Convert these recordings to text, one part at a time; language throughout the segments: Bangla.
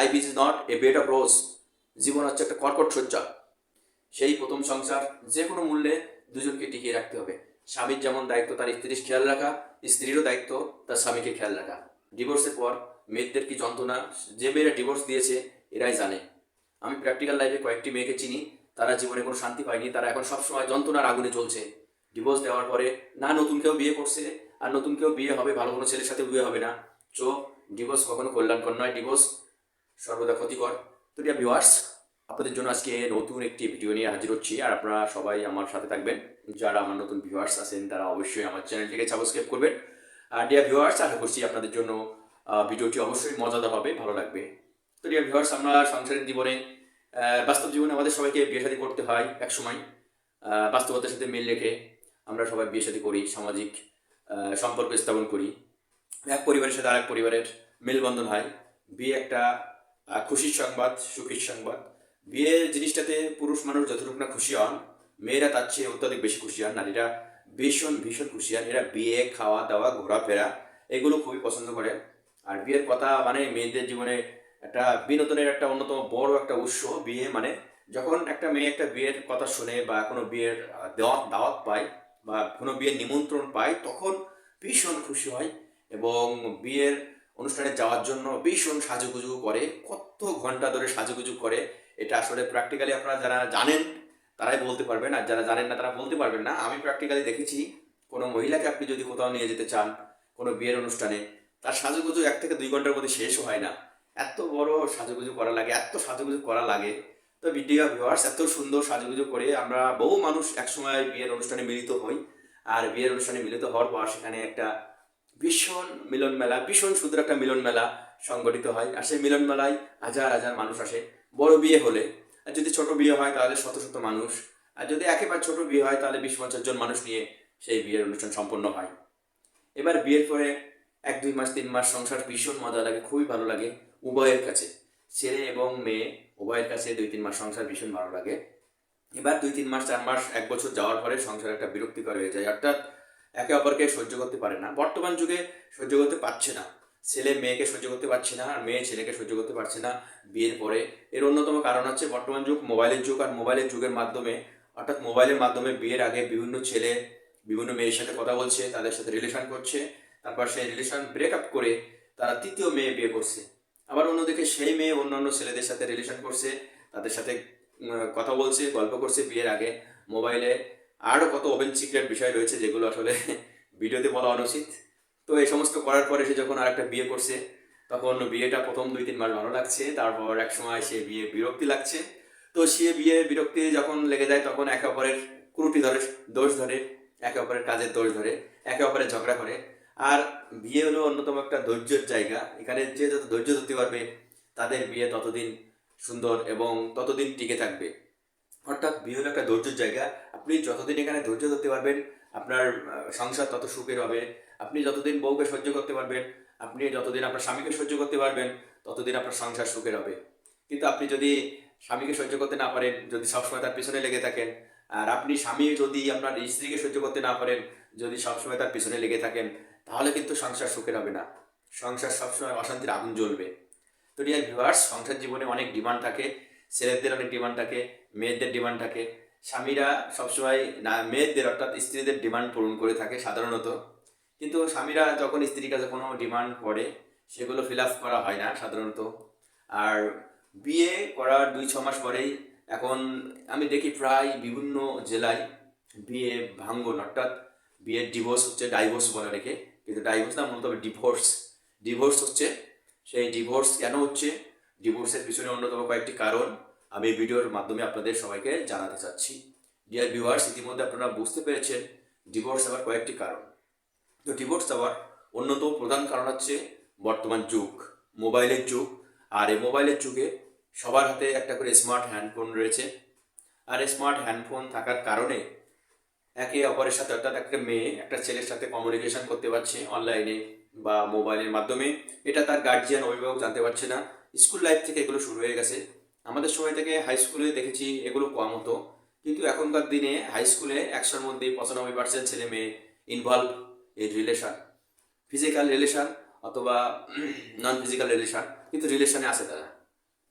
Life is not a bed of rose জীবন হচ্ছে একটা কর্কট সজ্জা সেই প্রথম সংসার যে কোনো মূল্যে দুজনকে টিকিয়ে রাখতে হবে। স্বামীর যেমন দায়িত্ব, তার স্ত্রীর খেয়াল রাখা, স্ত্রীরও দায়িত্ব, তার স্বামীকে খেয়াল রাখা। ডিভোর্সের পর মেয়েদের কি যন্ত্রণা? যে মেয়েরা ডিভোর্স দিয়েছে, এরাই জানে। আমি প্র্যাকটিক্যাল লাইফে কয়েকটি মেয়েকে চিনি, তারা জীবনে কোনো শান্তি পায়নি, তারা এখন সবসময় যন্ত্রণার আগুনে চলছে ডিভোর্স দেওয়ার পরে, না, নতুন কেউ বিয়ে করছে, আর নতুন কেউ বিয়ে হবে, ভালো কোনো ছেলের সাথে বিয়ে হবে না। চো ডিভোর্স কখনো কল্যাণকর নয়। ডিভোর্স সর্বদা ক্ষতিকর। তো ডিয়ার ভিউয়ার্স আপনাদের জন্য আজকে নতুন একটি ভিডিও নিয়ে হাজির হচ্ছি। আর আপনারা সবাই আমার সাথে থাকবেন। যারা আমার নতুন ভিউয়ার্স আছেন, তারা অবশ্যই আমার চ্যানেলটিকে সাবস্ক্রাইব করবেন। আর ডিয়ার ভিউয়ার্স আশা করছি আপনাদের জন্য ভিডিওটি অবশ্যই মজাদার হবে, ভালো লাগবে। তো ডিয়ার ভিউয়ার্স আমরা সংসারের জীবনে বাস্তব জীবনে আমাদের সবাইকে বিয়ে শাদী করতে হয় এক সময় বাস্তবতার সাথে মিল রেখে আমরা সবাই বিয়ে শাদী করি, সামাজিক সম্পর্ক স্থাপন করি। এক পরিবারের সাথে আরেক পরিবারের মেলবন্ধন হয়। বিয়ে একটা খুশির সংবাদ, সুখীর সংবাদ। বিয়ে জিনিসটাতে পুরুষ মানুষ যতটুকু না খুশি হন, মেয়েরা তার চেয়ে অত্যাধিক বেশি খুশি হন। নারীরা ভীষণ ভীষণ খুশি হন। এরা বিয়ে, খাওয়া দাওয়া, ঘোরাফেরা এগুলো খুবই পছন্দ করে। আর বিয়ের কথা মানে মেয়েদের জীবনে একটা বিনোদনের একটা অন্যতম বড় একটা উৎস। বিয়ে মানে যখন একটা মেয়ে একটা বিয়ের কথা শুনে বা কোনো বিয়ের দাওয়াত দাওয়াত পায় বা কোনো বিয়ের নিমন্ত্রণ পায়, তখন ভীষণ খুশি হয় এবং বিয়ের অনুষ্ঠানে যাওয়ার জন্য ভীষণ সাজুগুজু করে, কত ঘণ্টা ধরে সাজুগুজু করে। এটা আসলে প্র্যাকটিক্যালি আপনারা যারা জানেন, তারাই বলতে পারবেন। আর যারা জানেন না, তারা বলতে পারবেন না। আমি প্র্যাকটিক্যালি দেখেছি, কোনো মহিলাকে আপনি যদি কোথাও নিয়ে যেতে চান, কোনো বিয়ের অনুষ্ঠানে, তার সাজুগুজু এক থেকে দুই ঘণ্টার মধ্যে শেষও হয় না। এত বড় সাজুগুজু করা লাগে, এত সাজুগুজু করা লাগে। তো ভিডিও ভিউয়ার্স এত সুন্দর সাজুগুজু করে আমরা বহু মানুষ একসময় বিয়ের অনুষ্ঠানে মিলিত হই। আর বিয়ের অনুষ্ঠানে মিলিত হওয়ার পর সেখানে একটা ভীষণ মিলন মেলা, ভীষণ সুন্দর একটা মিলন মেলা সংগঠিত হয়। আর সেই মিলন মেলায় হাজার হাজার মানুষ আসে। বড় বিয়ে হলে। আর যদি ছোট বিয়ে হয় তাহলে শত শত মানুষ। আর যদি একেবারে ছোট বিয়ে হয় তাহলে বিশ পঞ্চাশ জন মানুষ নিয়ে সেই বিয়ের অনুষ্ঠান সম্পন্ন হয়। এবার বিয়ের পরে এক, দুই মাস, তিন মাস সংসার ভীষণ মজা লাগে, খুবই ভালো লাগে উভয়ের কাছে। ছেলে এবং মেয়ে উভয়ের কাছে দুই, তিন মাস সংসার ভীষণ ভালো লাগে। এবার দুই, তিন মাস, চার মাস, এক বছর যাওয়ার পরে সংসার একটা বিরক্তিকর হয়ে যায়। অর্থাৎ একে অপরকে সহ্য করতে পারে না। বর্তমান যুগে সহ্য করতে পারছে না। ছেলে মেয়েকে সহ্য করতে পারছে না, আর মেয়ে ছেলেকে সহ্য করতে পারছে না বিয়ের পরে। এর অন্যতম কারণ হচ্ছে বর্তমান যুগ, মোবাইলের যুগ, আর মোবাইলের যুগের মাধ্যমে, অর্থাৎ মোবাইলের মাধ্যমে বিয়ের আগে বিভিন্ন ছেলে, বিভিন্ন মেয়ের সাথে কথা বলছে, তাদের সাথে রিলেশন করছে। তারপর সেই রিলেশন ব্রেকআপ করে তারা তৃতীয় মেয়ে বিয়ে করছে। আবার অন্যদিকে সেই মেয়ে অন্যান্য ছেলেদের সাথে রিলেশন করছে, তাদের সাথে কথা বলছে, গল্প করছে বিয়ের আগে। মোবাইলে আরও কত ওপেন সিক্রেট বিষয় রয়েছে যেগুলো আসলে ভিডিওতে বলা অনুচিত। তো এই সমস্ত করার পরে সে যখন আরেকটা বিয়ে করছে, তখন বিয়েটা প্রথম দুই তিন মাস ভালো লাগছে, তারপর এক সময় সে বিয়ে বিরক্তি লাগছে। তো সে বিয়ে বিরক্তি যখন লেগে যায়, তখন একে অপরের ক্রুটি ধরে, দোষ ধরে, একে অপরের কাজের দোষ ধরে, একে অপরের ঝগড়া করে। আর বিয়ে হলো অন্যতম একটা ধৈর্যের জায়গা। এখানে যে যত ধৈর্য ধরতে পারবে, তাদের বিয়ে ততদিন সুন্দর এবং ততদিন টিকে থাকবে। অর্থাৎ বিয়ে হলো একটা ধৈর্যের জায়গা। আপনি যতদিন এখানে ধৈর্য ধরতে পারবেন, আপনার সংসার তত সুখের হবে। আপনি যতদিন বউকে সহ্য করতে পারবেন, আপনি যতদিন আপনার স্বামীকে সহ্য করতে পারবেন, ততদিন আপনার সংসার সুখের হবে। কিন্তু আপনি যদি স্বামীকে সহ্য করতে না পারেন, যদি সবসময় তার পিছনে লেগে থাকেন, আর আপনি স্বামী যদি আপনার স্ত্রীকে সহ্য করতে না পারেন, যদি সবসময় তার পিছনে লেগে থাকেন, তাহলে কিন্তু সংসার সুখের হবে না। সংসার সবসময় অশান্তির আগুন জ্বলবে। তো ডিয়ার ভিউয়ার্স সংসার জীবনে অনেক ডিমান্ড থাকে, ছেলেদের অনেক ডিমান্ড থাকে, মেয়েদের ডিমান্ড থাকে। স্বামীরা সবসময় না, মেয়েদের অর্থাৎ স্ত্রীদের ডিমান্ড পূরণ করে থাকে সাধারণত। কিন্তু স্বামীরা যখন স্ত্রীর কাছে কোনো ডিমান্ড করে, সেগুলো ফিল আপ করা হয় না সাধারণত। আর বিয়ে করার দুই, ছ মাস পরেই এখন আমি দেখি প্রায় বিভিন্ন জেলায় বিয়ে ভাঙ্গন, অর্থাৎ বিয়ের ডিভোর্স হচ্ছে ডাইভোর্স বলে রেখে। কিন্তু ডাইভোর্স না, মূলত ডিভোর্স ডিভোর্স হচ্ছে, সেই ডিভোর্স কেন হচ্ছে? ডিভোর্সের পিছনে অন্যতম কয়েকটি কারণ। আমি এই ভিডিওর মাধ্যমে আপনাদের সবাইকে জানাতে চাচ্ছি। ডিয়ার ভিউয়ার্স ইতিমধ্যে আপনারা বুঝতে পেরেছেন ডিভোর্স হওয়ার কয়েকটি কারণ। তো ডিভোর্স হওয়ার অন্যতম প্রধান কারণ হচ্ছে বর্তমান যুগ, মোবাইলের যুগ, আর এই মোবাইলের যুগে সবার হাতে একটা করে স্মার্ট হ্যান্ডফোন রয়েছে। আর স্মার্ট হ্যান্ডফোন থাকার কারণে একে অপরের সাথে অর্থাৎ একটা মেয়ে একটা ছেলের সাথে কমিউনিকেশন করতে পারছে অনলাইনে বা মোবাইলের মাধ্যমে। এটা তার গার্জিয়ান অভিভাবক জানতে পারছে না। স্কুল লাইফ থেকে এগুলো শুরু হয়ে গেছে। আমাদের সময় থেকে হাই স্কুলে দেখেছি এগুলো কম হতো। কিন্তু এখনকার দিনে হাই স্কুলে একশোর মধ্যে পঁচানব্বই পার্সেন্ট ছেলে মেয়ে ইনভলভ এই রিলেশন ফিজিক্যাল রিলেশন অথবা নন ফিজিক্যাল রিলেশন কিন্তু রিলেশনে আছে তারা।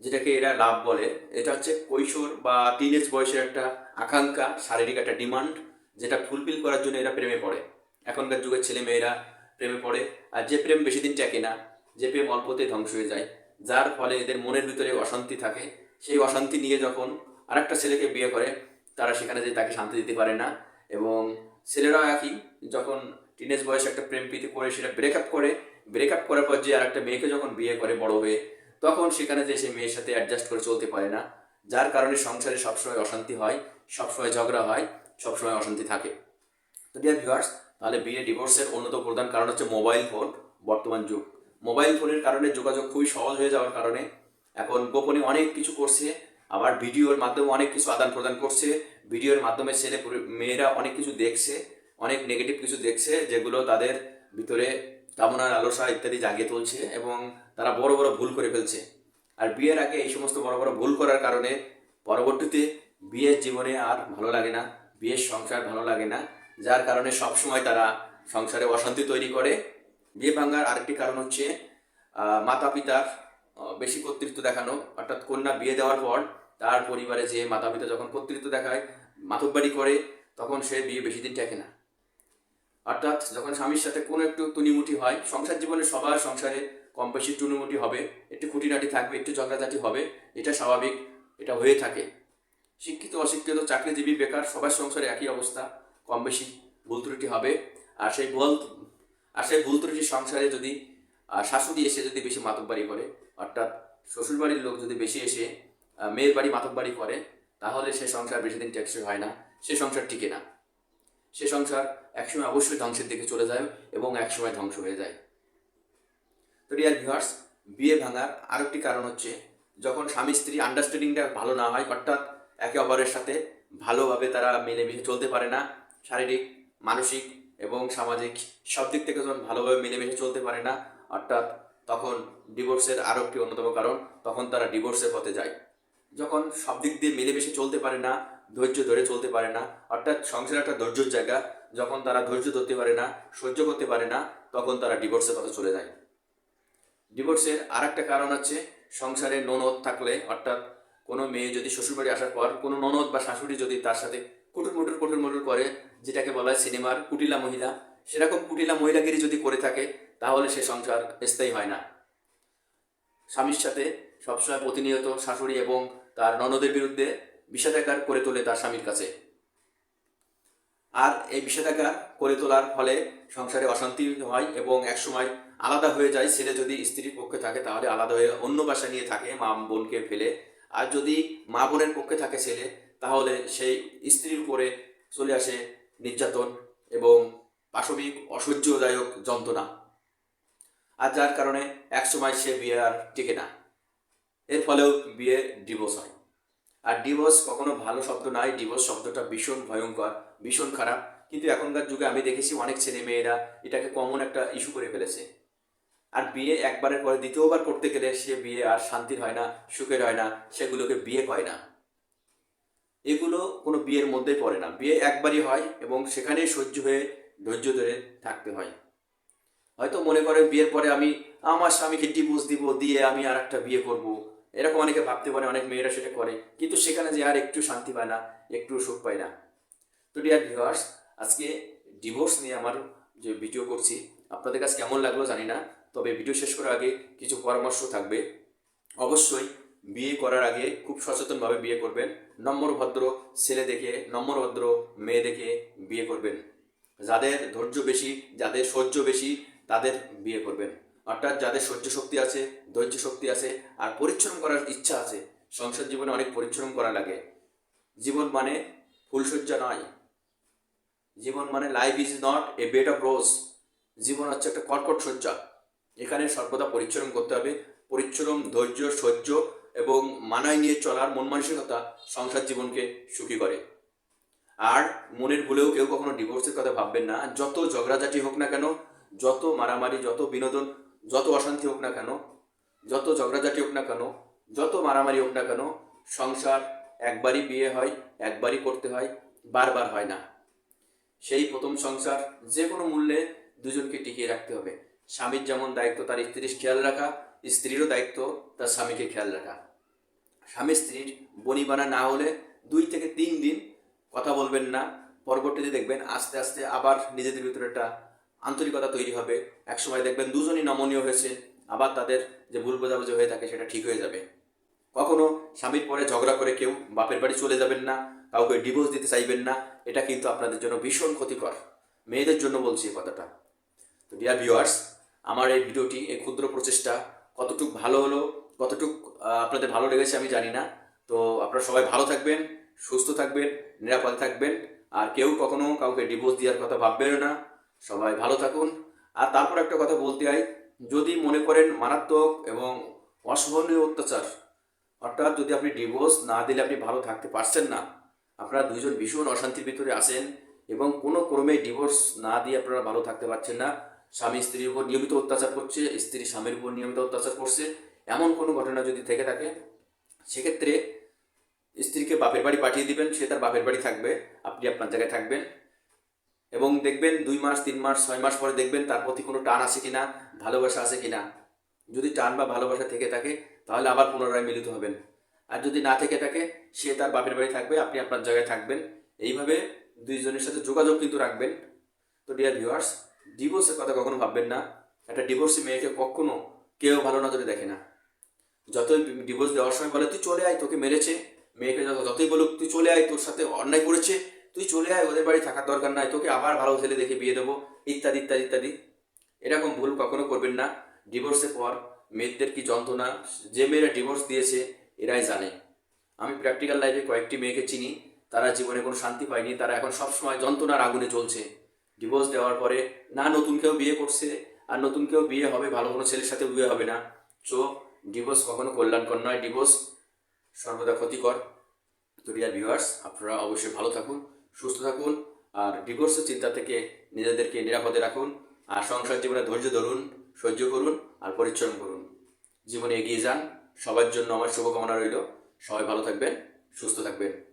যেটাকে এরা লাভ বলে। এটা হচ্ছে কৈশোর বা টিনেজ বয়সের একটা আকাঙ্ক্ষা, শারীরিক একটা ডিমান্ড যেটা ফুলফিল করার জন্য এরা প্রেমে পড়ে। এখনকার যুগের ছেলে মেয়েরা প্রেমে পড়ে। আর যে প্রেম বেশি দিন টেকে না, যে প্রেম অল্পতে ধ্বংস হয়ে যায়। যার ফলে এদের মনের ভিতরে অশান্তি থাকে। সেই অশান্তি নিয়ে যখন আরেকটা ছেলেকে বিয়ে করে, তারা সেখানে যে তাকে শান্তি দিতে পারে না। এবং ছেলেরাও একই, যখন টিনেজ বয়সে একটা প্রেম প্রীতি করে, সেটা ব্রেকআপ করে ব্রেকআপ করার পর যে আর একটা মেয়েকে যখন বিয়ে করে বড় হয়ে, তখন সেখানে যে সেই মেয়ের সাথে অ্যাডজাস্ট করে চলতে পারে না। যার কারণে সংসারে সবসময় অশান্তি হয়, সবসময় ঝগড়া হয়, সবসময় অশান্তি থাকে। তো ডিয়ার ভিউয়ার্স তাহলে বিয়ে ডিভোর্সের অন্যতম প্রধান কারণ হচ্ছে মোবাইল ফোন বর্তমান যুগ। মোবাইল ফোনের কারণে যোগাযোগ খুবই সহজ হয়ে যাওয়ার কারণে এখন গোপনে অনেক কিছু করছে, আবার ভিডিওর মাধ্যমে অনেক কিছু আদান প্রদান করছে, ভিডিওর মাধ্যমে ছেলে মেয়েরা অনেক কিছু দেখছে, অনেক নেগেটিভ কিছু দেখছে, যেগুলো তাদের ভিতরে কামনার আলোসা ইত্যাদি জাগিয়ে তুলছে এবং তারা বড় বড় ভুল করে ফেলছে। আর বিয়ের আগে এই সমস্ত বড় বড় ভুল করার কারণে পরবর্তীতে বিয়ের জীবনে আর ভালো লাগে না, বিয়ের সংসার ভালো লাগে না, যার কারণে সবসময় তারা সংসারে অশান্তি তৈরি করে বিয়ে ভাঙার আরেকটি কারণ হচ্ছে মাতা পিতার বেশি কর্তৃত্ব দেখানো। অর্থাৎ কন্যা বিয়ে দেওয়ার পর তার পরিবারে যে মাতা পিতা যখন কর্তৃত্ব দেখায়, মাতব্বাড়ি করে, তখন সে বিয়ে বেশি দিন টেকে না। অর্থাৎ যখন স্বামীর সাথে কোনো একটু তুনিমুটি হয়, সংসার জীবনে সবার সংসারে কম বেশি টুনিমুটি হবে, একটু খুঁটিনাটি থাকবে, একটু ঝগড়াঝাটি হবে, এটা স্বাভাবিক, এটা হয়ে থাকে। শিক্ষিত, অশিক্ষিত, চাকরিজীবী, বেকার, সবার সংসারে একই অবস্থা, কম বেশি ভুল ত্রুটি হবে। আর সেই ভুল আর সেই ভুল ত্রুটির সংসারে যদি শাশুড়ি এসে যদি বেশি মাতব্বাড়ি করে, অর্থাৎ শ্বশুরবাড়ির লোক যদি বেশি এসে মেয়ের বাড়ি মাতব্বাড়ি করে, তাহলে সে সংসার বেশি দিন টেকসই হয় না, সে সংসার টিকে না। সে সংসার একসময় অবশ্যই ধ্বংসের দিকে চলে যায় এবং একসময় ধ্বংস হয়ে যায়। তো ডিয়ার ভিউয়ার্স বিয়ে ভাঙার আরেকটি কারণ হচ্ছে, যখন স্বামী স্ত্রী আন্ডারস্ট্যান্ডিংটা ভালো না হয়, অর্থাৎ একে অপরের সাথে ভালোভাবে তারা মিলেমিশে চলতে পারে না, শারীরিক, মানসিক এবং সামাজিক সব দিক থেকে যখন ভালোভাবে মিলেমিশে চলতে পারে না, অর্থাৎ তখন ডিভোর্সের আরও একটি অন্যতম কারণ, তখন তারা ডিভোর্সের পথে যায়। যখন সব দিক দিয়ে মিলেমিশে চলতে পারে না, ধৈর্য ধরে চলতে পারে না, অর্থাৎ সংসার একটা ধৈর্যের জায়গা, যখন তারা ধৈর্য ধরতে পারে না, সহ্য করতে পারে না, তখন তারা ডিভোর্সের পথে চলে যায়। ডিভোর্সের আর একটা কারণ হচ্ছে সংসারে ননদ থাকলে, অর্থাৎ কোনো মেয়ে যদি শ্বশুরবাড়ি আসার পর কোনো ননদ বা শাশুড়ি যদি তার সাথে কুটুর মুটুর কুটুর মুটুর করে, যেটাকে বলা হয় সিনেমার কুটিলা মহিলা। সেরকম কুটিলা মহিলাগিরি যদি করে থাকে, তাহলে সে সংসার স্থায়ী হয় না। স্বামীর সাথে সবসময় প্রতিনিয়ত শাশুড়ি এবং তার ননদের বিরুদ্ধে বিষেধাগার করে তোলে তার স্বামীর কাছে। আর এই বিষেধাগার করে তোলার ফলে সংসারে অশান্তি হয় এবং একসময় আলাদা হয়ে যায় ছেলে যদি স্ত্রীর পক্ষে থাকে, তাহলে আলাদা হয়ে অন্য বাসা নিয়ে থাকে, মা বোনকে ফেলে। আর যদি মা বোনের পক্ষে থাকে ছেলে তাহলে সেই স্ত্রীর উপরে চলে আসে নির্যাতন এবং পাশবিক অসহ্যদায়ক যন্ত্রণা। আর যার কারণে একসময় সে বিয়ে আর টিকে না। এর ফলেও বিয়ে ডিভোর্স হয়। আর ডিভোর্স কখনো ভালো শব্দ নয় ডিভোর্স শব্দটা ভীষণ ভয়ঙ্কর, ভীষণ খারাপ। কিন্তু এখনকার যুগে আমি দেখেছি অনেক ছেলে মেয়েরা এটাকে কমন একটা ইস্যু করে ফেলেছে। আর বিয়ে একবারের পরে দ্বিতীয়বার করতে গেলে সে বিয়ে আর শান্তির হয় না, সুখের হয় না, সেগুলোকে বিয়ে হয় না। এগুলো কোনো বিয়ের মধ্যে পড়ে না। বিয়ে একবারই হয় এবং সেখানেই সহ্য হয়ে, ধৈর্য ধরে থাকতে হয়। হয়তো মনে করে বিয়ের পরে আমি, আমার স্বামীকে ডিভোর্স দিব, দিয়ে আমি আর একটা বিয়ে করব। এরকম অনেকে ভাবতে পারে, অনেক মেয়েরা সেটা করে। কিন্তু সেখানে যে আর একটু শান্তি পায় না, একটু সুখ পায় না। তো ডিয়ার ভিউয়ার্স আজকে ডিভোর্স নিয়ে আমার যে ভিডিও করছি, আপনাদের কাছে কেমন লাগল জানি না। তবে ভিডিও শেষ করার আগে কিছু পরামর্শ থাকবে। অবশ্যই বিয়ে করার আগে খুব সচেতনভাবে বিয়ে করবেন। নম্র ভদ্র ছেলে দেখে নম্র ভদ্র মেয়ে দেখে বিয়ে করবেন। যাদের ধৈর্য বেশি, যাদের সহ্য বেশি, তাদের বিয়ে করবেন। অর্থাৎ যাদের সহ্য শক্তি আছে, ধৈর্য শক্তি আছে, আর পরিশ্রম করার ইচ্ছা আছে, সংসার জীবনে অনেক পরিশ্রম করা লাগে। জীবন মানে ফুলসজ্জা নয়। জীবন মানে life is not a bed of rose জীবন হচ্ছে একটা কর্কট সজ্জা এখানে সর্বদা পরিশ্রম করতে হবে। পরিশ্রম, ধৈর্য, সহ্য এবং মানায় নিয়ে চলার মন মানসিকতা সংসার জীবনকে সুখী করে। আর মনের ভুলেও কেউ কখনো ডিভোর্সের কথা ভাববেন না। যত ঝগড়াঝাটি হোক না কেন, যত মারামারি, যত বিনোদন, যত অশান্তি হোক না কেন, যত ঝগড়াঝাটি হোক না কেন, যত মারামারি হোক না কেন, সংসার একবারই বিয়ে হয়, একবারই করতে হয়, বারবার হয় না। সেই প্রথম সংসার যে কোনো মূল্যে দুজনকে টিকিয়ে রাখতে হবে। স্বামীর যেমন দায়িত্ব, তার স্ত্রীর খেয়াল রাখা স্ত্রীরও দায়িত্ব তার স্বামীকে খেয়াল রাখা। স্বামী স্ত্রীর বনিবানা না হলে দুই থেকে তিন দিন কথা বলবেন না। পরবর্তীতে দেখবেন আস্তে আস্তে আবার নিজেদের ভিতরে একটা আন্তরিকতা তৈরি হবে। একসময় দেখবেন দুজনই নমনীয় হয়েছে, আবার তাদের যে ভুল বোঝাবুঝি হয়ে থাকে সেটা ঠিক হয়ে যাবে। কখনো স্বামীর পরে ঝগড়া করে কেউ বাপের বাড়ি চলে যাবেন না, কাউকে ডিভোর্স দিতে চাইবেন না, এটা কিন্তু আপনাদের জন্য ভীষণ ক্ষতিকর। মেয়েদের জন্য বলছি এই কথাটা। তো ডিয়ার ভিউয়ার্স আমার এই ভিডিওটি এই ক্ষুদ্র প্রচেষ্টা কতটুক ভালো হলো, কতটুক আপনাদের ভালো লেগেছে আমি জানি না। তো আপনারা সবাই ভালো থাকবেন, সুস্থ থাকবেন, নিরাপদে থাকবেন। আর কেউ কখনো কাউকে ডিভোর্স দেওয়ার কথা ভাববেন না। সবাই ভালো থাকুন। আর তারপর একটা কথা বলতে হয় যদি মনে করেন মারাত্মক এবং অসহনীয় অত্যাচার, অর্থাৎ যদি আপনি ডিভোর্স না দিলে আপনি ভালো থাকতে পারছেন না, আপনারা দুজন ভীষণ অশান্তির ভিতরে আসেন এবং কোনো ক্রমে ডিভোর্স না দিয়ে আপনারা ভালো থাকতে পারছেন না স্বামী স্ত্রীর উপর নিয়মিত অত্যাচার করছে, স্ত্রী স্বামীর উপর নিয়মিত অত্যাচার করছে, এমন কোনো ঘটনা যদি থেকে থাকে, সেক্ষেত্রে স্ত্রীকে বাপের বাড়ি পাঠিয়ে দিবেন, সে তার বাপের বাড়ি থাকবে, আপনি আপনার জায়গায় থাকবেন এবং দেখবেন দুই মাস, তিন মাস, ছয় মাস পরে দেখবেন তার প্রতি কোনো টান আছে কিনা, ভালোবাসা আছে কিনা। যদি টান বা ভালোবাসা থেকে থাকে, তাহলে আবার পুনরায় মিলিত হবেন। আর যদি না থেকে থাকে, সে তার বাপের বাড়ি থাকবে, আপনি আপনার জায়গায় থাকবেন। এইভাবে দুইজনের সাথে যোগাযোগ কিন্তু রাখবেন। তো ডিয়ার ভিউয়ার্স ডিভোর্সের কথা কখনো ভাববেন না। একটা ডিভোর্সি মেয়েকে কখনো কেউ ভালো নজরে দেখে না। যতই ডিভোর্স দেওয়ার সময় বলে, তুই চলে আয়, তোকে মেরেছে। মেয়েকে যত, যতই বলুক, তুই চলে আয়, তোর সাথে অন্যায় করেছে। তুই চলে আয়, ওদের বাড়ি থাকার দরকার নাই, তোকে আবার ভালো ছেলে দেখে বিয়ে দেবো। ইত্যাদি ইত্যাদি ইত্যাদি। এরকম ভুল কখনো করবেন না। ডিভোর্সের পর মেয়েদের কি যন্ত্রণা? যে মেয়েরা ডিভোর্স দিয়েছে, এরাই জানে। আমি প্র্যাকটিক্যাল লাইফে কয়েকটি মেয়েকে চিনি। তারা জীবনে কোনো শান্তি পায়নি। তারা এখন সবসময় যন্ত্রণার আগুনে চলছে ডিভোর্স দেওয়ার পরে, না, নতুন কেউ বিয়ে করছে, আর নতুন কেউ বিয়ে হবে, ভালো কোনো ছেলের সাথে বিয়ে হবে না। সো ডিভোর্স কখনো কল্যাণকর নয়। ডিভোর্স সর্বদা ক্ষতিকর। তো ডিয়ার ভিউয়ার্স আপনারা অবশ্যই ভালো থাকুন, সুস্থ থাকুন, আর ডিভোর্সের চিন্তা থেকে নিজেদেরকে নিরাপদে রাখুন, আর সংসার জীবনে ধৈর্য ধরুন, সহ্য করুন, আর পরিশ্রম করুন। জীবনে এগিয়ে যান। সবার জন্য আমার শুভকামনা রইল। সবাই ভালো থাকবেন, সুস্থ থাকবেন।